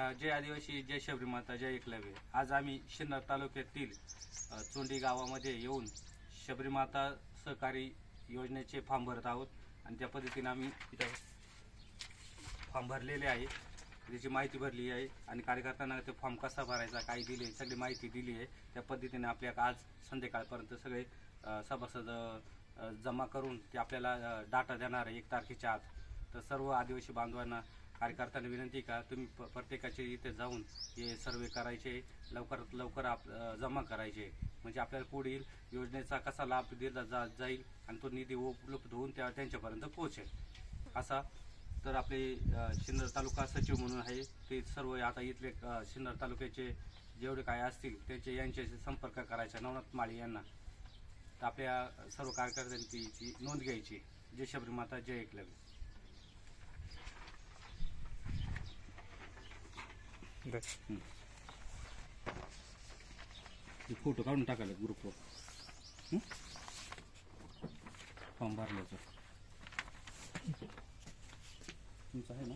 जय आदिवासी जय शबरी माता जय एकलव्य. आज आम्ही शिन्नर तालुक्यातील चोंडी गावामध्ये येऊन शबरी माता सहकारी योजनेचे फॉर्म भरत आहोत. आणि त्या पद्धतीने आम्ही इथं फॉर्म भरलेले आहे. त्याची माहिती भरली आहे. आणि कार्यकर्त्यांना ते फॉर्म कसा भरायचा काय दिले सगळी माहिती दिली आहे. त्या पद्धतीने आपल्या आज संध्याकाळपर्यंत सगळे सभासद जमा करून ते आपल्याला डाटा देणार आहे एक तारखेच्या आत. तर सर्व आदिवासी बांधवांना कार्यकर्त्यांना विनंती का तुम्ही प- प्रत्येकाचे इथे जाऊन हे सर्वे करायचे लवकरात लवकर आप जमा करायचे. म्हणजे आपल्याला पुढील योजनेचा कसा लाभ दिला जा जाईल आणि तो निधी उपलब्ध होऊन त्या त्यांच्यापर्यंत पोहोचेल. असा तर आपले अ, सिन्नर तालुका सचिव म्हणून आहे. ते सर्व आता इथले अ, सिन्नर तालुक्याचे जेवढे काय असतील त्यांचे यांच्याशी संपर्क करायचा नवनाथ माळी यांना. तर आपल्या सर्व कार्यकर्त्यांची नोंद घ्यायची. जय शबरी माता जय एकलव्य. फोटो काढून टाकायला ग्रुपवर फॉर्म भरल्याचा तुमचं आहे ना?